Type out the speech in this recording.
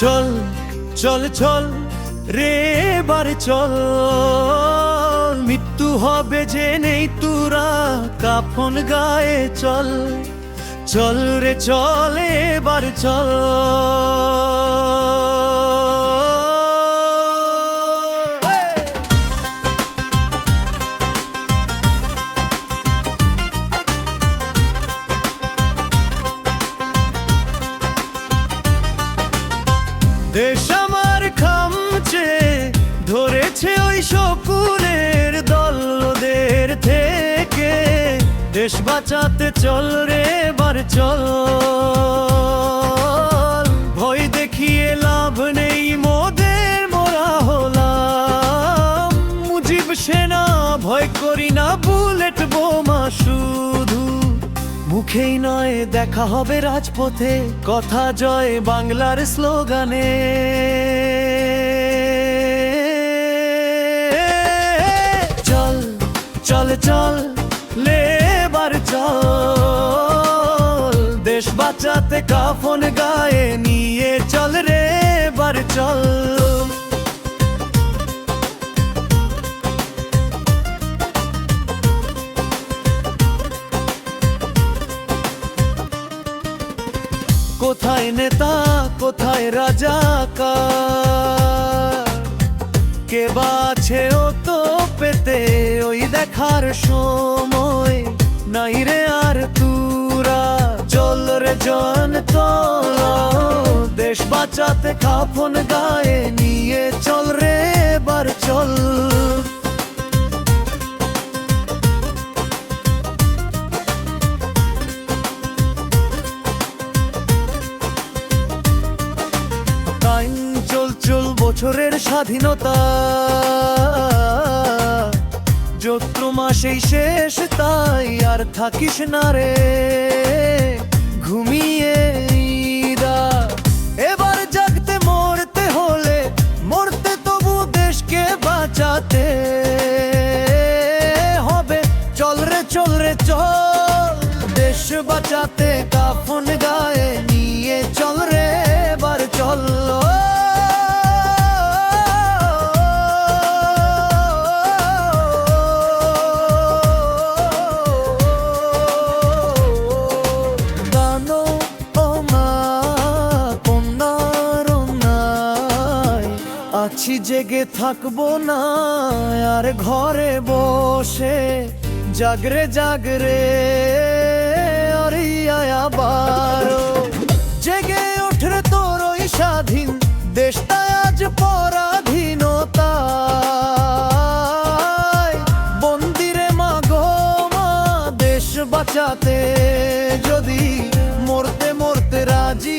চল চল চল, রে বারে চল। মৃত্যু হবে যে নেই তুরা, কাফন গায়ে চল। চল রে চল, এবার চল। দেশ বাঁচাতে চল রে বার চল। ভয় দেখিয়ে লাভ নেই মোদের মোরা হলাম। মুজিব সেনা, ভয় করি না বুলেট বোমা শুধু। মুখেই নয়, দেখা হবে রাজপথে, কথা জয় বাংলার স্লোগানে। চল চল চল। বাঁচাতে কাফন গায়ে নিয়ে চল রে বার চল। কোথায় নেতা, কোথায় রাজা কে বাছে ও তো পেতে ওই দেখার সময় নাই রে চল জন তোল, দেশ বাঁচাতে কাফন গায়ে নিয়ে চল রে বার চল। চল চল বছরের স্বাধীনতা চৈত্র মাসেই শেষ, তাই আর থাকিস না রে। ঘুমিয়ে এবার জাগতে, মরতে হলে, মরতে তবু দেশকে বাঁচাতে হবে। চল রে চল রে, চল, দেশ বাঁচাতে, কাফন গায়ে নিয়ে চল আছি জেগে থাকব না, আর ঘরে বসে জাগরে জাগরে আবার। জেগে ওঠরে তোর ওই স্বাধীন দেশটা আজ পরাধীনতা বন্দিরে মা গো মা, দেশ বাঁচাতে যদি মরতে মরতে রাজি